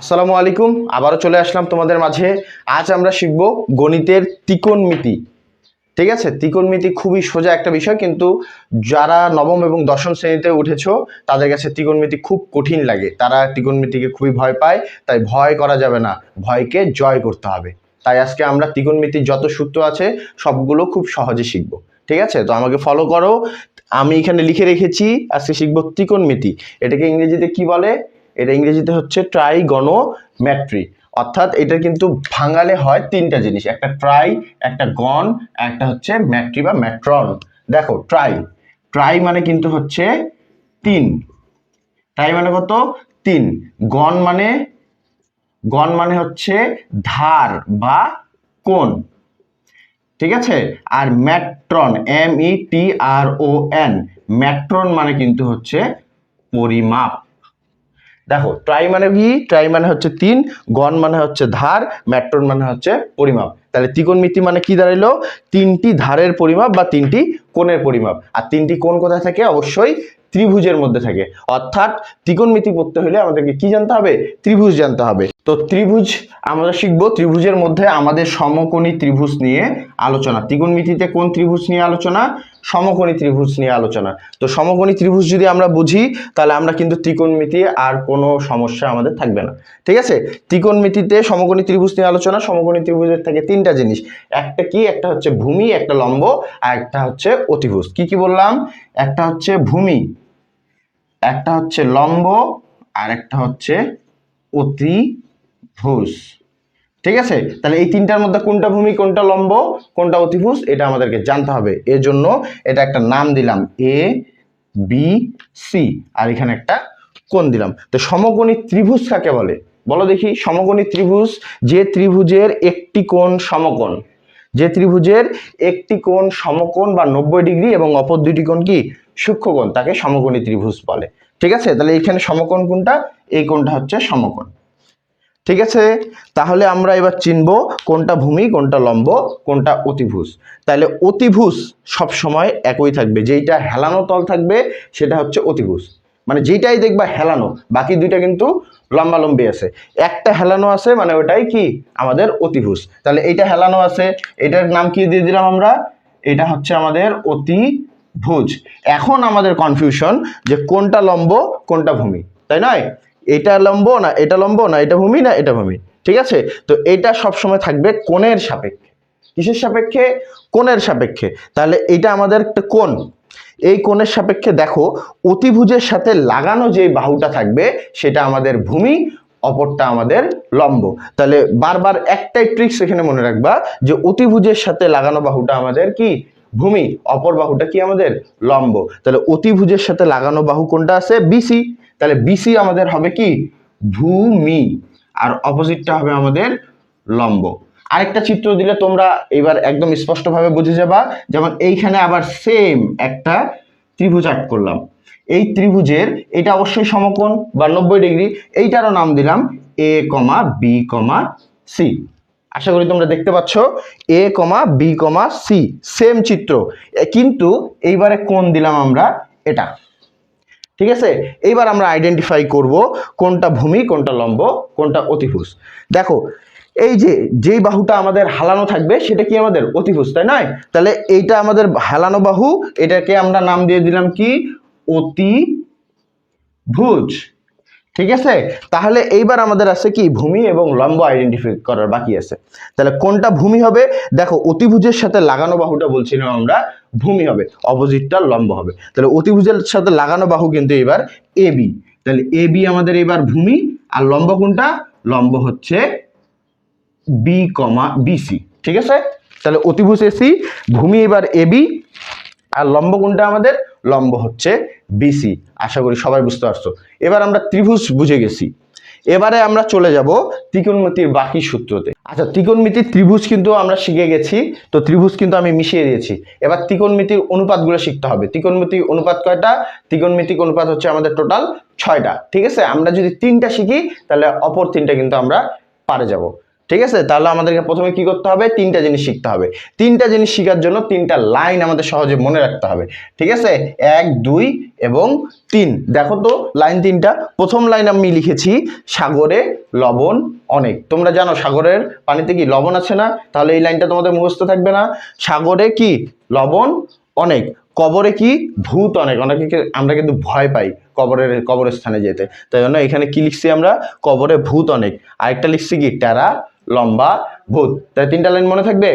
আসসালামু আলাইকুম, আবারও চলে আসলাম তোমাদের মাঝে। আজ আমরা শিখব গণিতের ত্রিকোণমিতি। ঠিক আছে? ত্রিকোণমিতি খুবই সোজা একটা বিষয়, কিন্তু যারা নবম এবং দশম শ্রেণীতে উঠেছো, তাদের কাছে ত্রিকোণমিতি খুব কঠিন লাগে। তারা ত্রিকোণমিতিকে খুবই ভয় পায়, তাই ভয় করা যাবে না। ভয়কে জয় করতে হবে। তাই আজকে আমরা ত্রিকোণমিতির যত সূত্র আছে, সবগুলো খুব সহজে শিখব। ঠিক আছে? তো আমাকে ফলো করো। আমি এখানে লিখে রেখেছি, আজকে শিখব ত্রিকোণমিতি। এটাকে ইংরেজিতে কি বলে? এটা ইংরেজিতে হচ্ছে ট্রাইগনোমেট্রি অর্থাৎ এটা কিন্তু ভাঙালে হয় তিনটা জিনিস, একটা ট্রাই একটা গন একটা হচ্ছে ম্যাট্রি বা ম্যাট্রন দেখো ট্রাই ট্রাই মানে কিন্তু হচ্ছে তিন। ট্রাই মানে কত? তিন। গন মানে গন মানে হচ্ছে ধার বা কোন ঠিক আছে? আর matron M E T R O N matron মানে কিন্তু হচ্ছে পরিমাপ। দেখো ট্রাই মানে কি? ট্রাই মানে হচ্ছে তিন, গণ মানে হচ্ছে ধার ম্যাট্রন মানে হচ্ছে পরিমাপ। তাহলে ত্রিকোণমিতি মানে কি দাঁড়াইলো? তিনটি ধারের পরিমাপ বা তিনটি কোণের পরিমাপ। আর তিনটি কোণ কোথায় থাকে? অবশ্যই ত্রিভুজের মধ্যে থাকে। অর্থাৎ ত্রিকোণমিতি পড়তে হলে আমাদেরকে কি জানতে হবে? ত্রিভুজ জানতে হবে। তো ত্রিভুজ আমরা শিখব ত্রিভুজের মধ্যে আমাদের সমকোণী ত্রিভুজ নিয়ে আলোচনা। ত্রিকোণমিতিতে কোন ত্রিভুজ নিয়ে আলোচনা? সমকোণী ত্রিভুজ নিয়ে আলোচনা। তো সমকোণী ত্রিভুজ যদি আমরা বুঝি, তাহলে আমরা কিন্তু ত্রিকোণমিতি আর কোনো সমস্যা আমাদের থাকবে না। ঠিক আছে? ত্রিকোণমিতিতে সমকোণী ত্রিভুজ নিয়ে আলোচনা, সমকোণী ত্রিভুজের থাকে তিনটা জিনিস। একটা কি? একটা হচ্ছে ভূমি, একটা লম্ব, আর একটা হচ্ছে অতিভুজ। কি কি বললাম? একটা হচ্ছে ভূমি, একটা হচ্ছে লম্ব, আর একটা হচ্ছে অতিভুজ। ঠিক আছে? তাহলে এই তিনটার মধ্যে কোনটা ভূমি, কোনটা লম্ব, কোনটা অতিভুজ, এটা আমাদেরকে জানতে হবে। এর জন্য এটা একটা নাম দিলাম এ বি সি আর এখানে একটা কোণ দিলাম। তো সমকোণী ত্রিভুজ কাকে বলে? বলো দেখি, সমকোণী ত্রিভুজ, যে ত্রিভুজের একটি কোণ সমকোণ। যে ত্রিভুজের একটি কোণ সমকোণ বা নব্বই ডিগ্রি এবং অপর দুইটি কোণ কি? সূক্ষ্মকোণ, তাকে সমকোণী ত্রিভুজ বলে। ঠিক আছে? তাহলে এখানে সমকোণ কোনটা? এই কোণটা হচ্ছে সমকোণ। ঠিক আছে? তাহলে আমরা এবার চিনব কোনটা ভূমি, কোনটা লম্ব, কোনটা অতিভুজ। তাহলে অতিভুজ সব সময় একই থাকবে। যেইটা হেলানো তল থাকবে, সেটা হচ্ছে অতিভুজ। মানে যেইটাই দেখবা হেলানো, বাকি দুইটা কিন্তু লম্বালম্বি আছে। একটা হেলানো আছে মানে ওটাই কি? আমাদের অতিভুজ। তাহলে এইটা হেলানো আছে, এটার নাম কি দিয়ে দিলাম আমরা? এটা হচ্ছে আমাদের অতিভুজ। এখন আমাদের কনফিউশন যে কোনটা লম্ব, কোনটা ভূমি। তাই নয়? এটা লম্ব না, এটা লম্ব না, এটা ভূমি না, এটা ভূমি। ঠিক আছে? তো এটা সবসময় থাকবে কোণের সাপেক্ষে। কিসের সাপেক্ষে? কোণের সাপেক্ষে। তাহলে এটা আমাদের একটা কোণ। এই কোণের সাপেক্ষে দেখো, অতিভুজের সাথে লাগানো যে বাহুটা থাকবে, সেটা আমাদের ভূমি, অপরটা আমাদের লম্ব। তাহলে বারবার একটাই ট্রিক্স এখানে মনে রাখবা, যে অতিভুজের সাথে লাগানো বাহুটা আমাদের কি? ভূমি। অপর বাহুটা কি আমাদের? লম্ব। তাহলে অতিভুজের সাথে লাগানো বাহু কোনটা আছে? বিসি তাহলে বিসি আমাদের হবে কি? ভূমি। আর অপোজিটটা হবে আমাদের লম্ব। আরেকটা চিত্র দিলে তোমরা এবার একদম স্পষ্টভাবে বুঝে যাবা, যেমন এইখানে আবার সেম একটা ত্রিভুজ আর্ট করলাম। এই ত্রিভুজের, এটা অবশ্যই সমকোণ বা নব্বই ডিগ্রি, এইটারও নাম দিলাম এ কমা বি কমা সি আশা করি তোমরা দেখতে পাচ্ছ A comma B comma C same চিত্র কিন্তু এইবারে কোন দিলাম আমরা এটা। ঠিক আছে? এইবার আমরা আইডেন্টিফাই করব কোনটা ভূমি, কোনটা লম্ব, কোনটা অতিভুজ। দেখো, এই যে যেই বাহুটা আমাদের হালানো থাকবে, সেটা কি আমাদের অতিভুজ, তাই নয়? তাহলে এইটা আমাদের হালানো বাহু, এটাকে আমরা নাম দিয়ে দিলাম কি? অতিভুজ। ঠিক আছে? তাহলে এইবার আমাদের আছে কি? ভূমি এবং লম্ব আইডেন্টিফাই করার বাকি আছে। তাহলে কোনটা ভূমি হবে? দেখো, অতিভুজের সাথে লাগানো বাহুটা বলছিলাম আমরা, ভূমি হবে। অপোজিটটা লম্ব হবে। তাহলে অতিভুজের সাথে লাগানো বাহু কিন্তু এবার এ বি তাহলে এ বি আমাদের এবার ভূমি, আর লম্ব কোনটা? লম্ব হচ্ছে বি কমা বিসি ঠিক আছে? তাহলে অতিভুজ এসি ভূমি এবার এবি আর লম্ব কোনটা আমাদের? লম্ব হচ্ছে বিসি আশা করি সবাই বুঝতে পারছ। এবার আমরা ত্রিভুজ বুঝে গেছি। এবারে আমরা চলে যাব ত্রিকোণমিতির বাকি সূত্রতে। আচ্ছা ত্রিকোণমিতির ত্রিভুজ কিন্তু আমরা শিখে গেছি, তো ত্রিভুজ কিন্তু আমি মিশিয়ে দিয়েছি। এবার ত্রিকোণমিতির অনুপাতগুলো শিখতে হবে। ত্রিকোণমিতির অনুপাত কয়টা? ত্রিকোণমিতিক অনুপাত হচ্ছে আমাদের টোটাল ছয়টা। ঠিক আছে? আমরা যদি তিনটা শিখি, তাহলে অপর তিনটা কিন্তু আমরা পারে যাব। ঠিক আছে? তাহলে আমাদেরকে প্রথমে কি করতে হবে? তিনটা জিনিস শিখতে হবে। তিনটা জিনিস শেখার জন্য তিনটা লাইন আমাদের সহজে মনে রাখতে হবে। ঠিক আছে? এক, দুই এবং তিন। দেখো তো লাইন তিনটা। প্রথম লাইন আমি লিখেছি, সাগরে লবণ অনেক। তোমরা জানো সাগরের পানিতে কি লবণ আছে না? তাহলে এই লাইনটা তোমাদের মুখস্থ থাকবে না। সাগরে কি? লবণ অনেক। কবরে কি? ভূত অনেক। অনেকে আমরা কিন্তু ভয় পাই কবরের, কবরস্থানে যেতে। তাই জন্য এখানে কি লিখছি আমরা? কবরে ভূত অনেক। আরেকটা লিখছি কি? টেরা লম্বা ভূত। তাই তিনটা লাইন মনে থাকবে?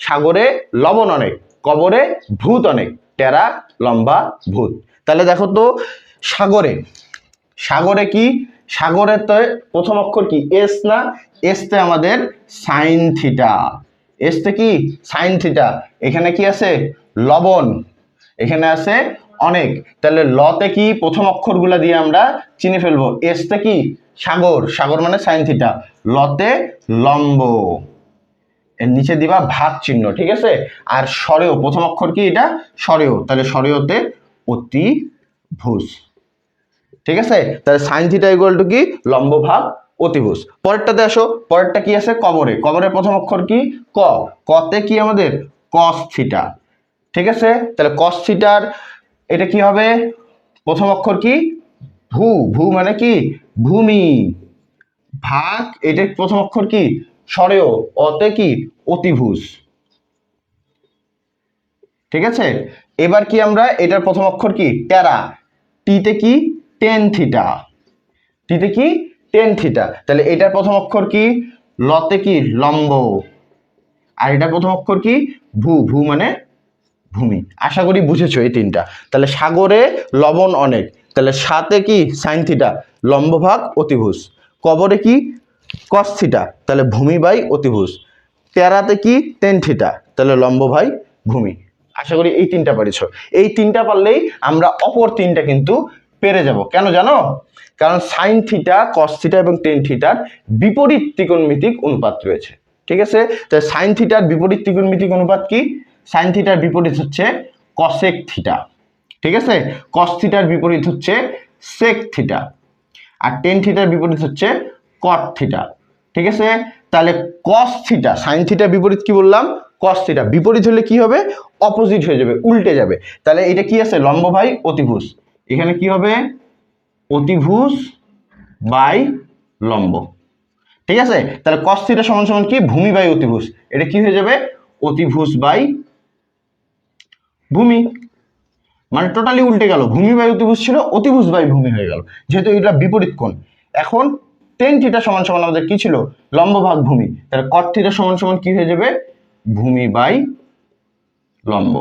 সাগরে লবণ অনেক, কবরে ভূত অনেক, টেরা লম্বা ভূত। তাহলে দেখো তো, সাগরে। সাগরে কি? সাগরে তো প্রথম অক্ষর কি? এস না? এসতে আমাদের সাইন থিটা এসতে কি? সাইন থিটা এখানে কি আছে? লবণ। এখানে আছে অনেক। তাহলে লতে কি? প্রথম অক্ষরগুলো দিয়ে আমরা চিনে ফেলব। এসতে কি? সাগর সাগর মানে সাইন থিটা লতে লম্ব। এর নিচে দিবা ভাগ চিহ্ন, ঠিক আছে? আর স্বরেও প্রথম অক্ষর কি এটা? স্বরেও তাহলে স্বরেওতে অতি ভুজ ঠিক আছে? তাহলে সাইন থিটা ইকুয়াল টু কি? লম্ব ভাগ অতিভুজ। পরেরটাতে আসো। পরেরটা কি আছে? কবরে। কবরের প্রথম অক্ষর কি? ক। কতে কি আমাদের? কস থিটা ঠিক আছে? তাহলে কস থিটার এটা কি হবে? প্রথম অক্ষর কি? ভূ। ভূ মানে কি? ভূমি। ভাগ, এটার প্রথম অক্ষর কি? স্বরেও অতে কি? অতিভুজ। ঠিক আছে? এবার কি আমরা, এটার প্রথম অক্ষর কি? টেরা। টিতে কি? Tan theta. টিতে কি? Tan theta. তাহলে এটার প্রথম অক্ষর কি? লতে কি? লম্ব। আর এটার প্রথম অক্ষর কি? ভূ। ভূ মানে ভূমি। আশা করি বুঝেছ এই তিনটা। তাহলে সাগরে লবণ অনেক। তাহলে সাতে কি? Sine theta. লম্বভাগ অতিভুজ। কবরে কি? কস থিটা তাহলে ভূমি বাই অতিভুজ। তেরাতে কি? টেন থিটা তাহলে লম্ব ভাই ভূমি। আশা করি এই তিনটা পারিছ। এই তিনটা পারলেই আমরা অপর তিনটা কিন্তু পেরে যাব। কেন জানো? কারণ সাইন থিটা কস এবং টেন থিটার বিপরীত ত্রিকোণমিতিক অনুপাত রয়েছে। ঠিক আছে? তাই সাইন থিটার বিপরীত ত্রিকোণমিতিক অনুপাত কি? সাইন থিটার বিপরীত হচ্ছে কসেক থিটা ঠিক আছে? কস থিটার বিপরীত হচ্ছে সেক থিটা আর টেন থিটার বিপরীত হচ্ছে কট থিটা ঠিক আছে? তাহলে কস থিটা সাইন থিটার বিপরীত কি বললাম? কস থিটা বিপরীত হলে কি হবে? অপোজিট হয়ে যাবে, উল্টে যাবে। তাহলে এটা কি আছে? লম্ব ভাই অতিভুজ। এখানে কি হবে? অতিভুজ বাই লম্ব। ঠিক আছে? তাহলে কস থিটা সমান সমান কি? ভূমি বাই অতিভুজ। এটা কি হয়ে যাবে? অতিভুজ বাই ভূমি। মানে টোটালি উল্টে গেল। ভূমি বাই অতিভুজ ছিল, অতিভুজ বাই ভূমি হয়ে গেল। যেহেতু এটা বিপরীত কোণ। এখন টেন থিটা সমান সমান আমাদের কি ছিল? লম্ব ভাগ ভূমি। তাহলে কট থিটা সমান সমান কি হয়ে যাবে? ভূমি বাই লম্ব।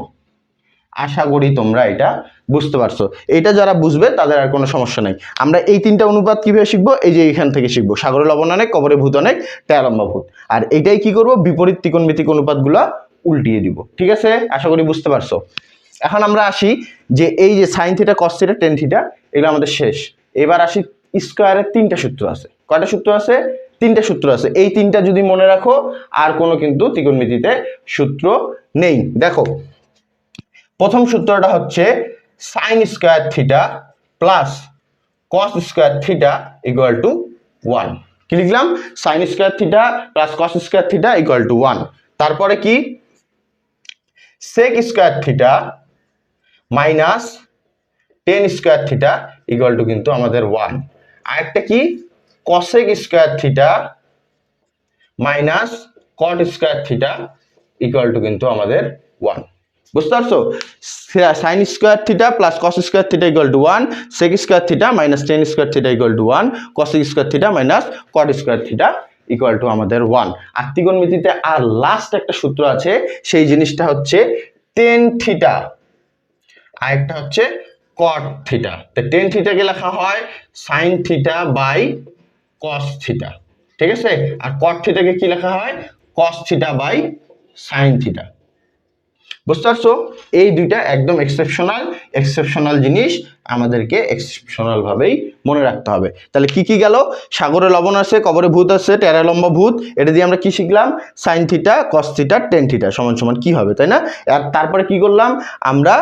আশা করি তোমরা এটা বুঝতে পারছ। এটা যারা বুঝবে, তাদের আর কোনো সমস্যা নেই। আমরা এই তিনটা অনুপাত কীভাবে শিখব? এই যে এখান থেকে শিখব। সাগরে লবণ অনেক কবরে ভূত অনেক লম্বা ভূত আর এটাই কি করব? বিপরীত ত্রিকোণমিতিক অনুপাতগুলো উল্টিয়ে দিব। ঠিক আছে? আশা করি বুঝতে পারছ। এখন আমরা আসি যে এই যে sine theta cos theta tan theta এগুলো আমাদের শেষ। এবার আসি স্কোয়ারের তিনটা সূত্র আছে। কয়টা সূত্র আছে? তিনটা সূত্র আছে। এই তিনটা যদি মনে রাখো, আর কোনো কিন্তু ত্রিকোণমিতিতে সূত্র নেই। দেখো, প্রথম সূত্রটা হচ্ছে sine square theta plus cos square theta equal to one কি লিখলাম? Sine square theta plus cos square theta equal to one তারপরে কি? Sec square theta minus tan square theta equal to কিন্তু আমাদের ওয়ান। আরেকটা কি? Cosec square theta minus cot square theta equal to কিন্তু আমাদের ওয়ান। বুঝতে পারছ? Sine square theta plus cos square theta equal to one sec square theta minus tan square theta equal to one cosec square theta minus cot square theta equal to আমাদের one. আর ত্রিকোণমিতিতে আর last একটা সূত্র আছে, সেই জিনিসটা হচ্ছে টেন থিটা। আরেকটা হচ্ছে কট থিটা তো টেন থিটাকে লেখা হয় sine theta by cos theta ঠিক আছে? আর কট থিটাকে কি লেখা হয়? Cos theta by sine theta বুঝতে পারছ? এই দুইটা একদম এক্সেপশনাল এক্সেপশনাল জিনিস আমাদেরকে এক্সেপশনাল ভাবেই মনে রাখতে হবে। তাহলে কি কি গেল? সাগরে লবণ আছে, কবরে ভূত আছে টেরা লম্বা ভূত, এটা দিয়ে আমরা কি শিখলাম? Sine theta cos theta tan theta সমান সমান কি হবে, তাই না? আর তারপরে কি করলাম? আমরা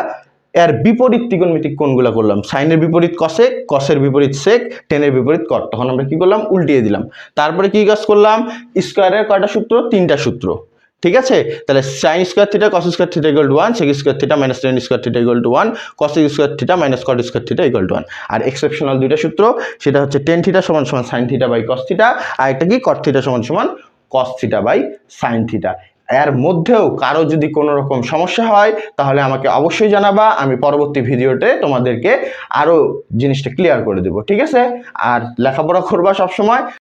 এর বিপরীত ত্রিকোণমিতিক কোণগুলো করলাম। সাইনের বিপরীত কসেক কসের বিপরীত সেক টেনের বিপরীত কট তখন আমরা কি করলাম? উল্টিয়ে দিলাম। তারপরে কি কাজ করলাম? স্কোয়ারের কয়টা সূত্র? তিনটা সূত্র। ঠিক আছে? তাহলে sine square theta cos square theta equal to one sec square theta minus tan square theta equal to one cos square theta minus cot square theta equal to one R exceptional দুইটা সূত্র, সেটা হচ্ছে tan theta সমান সমান sine theta by cos theta আর একটা কি? Cot theta সমান সমান cos theta by sine theta এর মধ্যেও কারও যদি কোনো রকম সমস্যা হয়, তাহলে আমাকে অবশ্যই জানাবা, আমি পরবর্তী ভিডিওতে তোমাদেরকে আরও জিনিসটা ক্লিয়ার করে দেব, ঠিক আছে? আর লেখাপড়া করবা সবসময়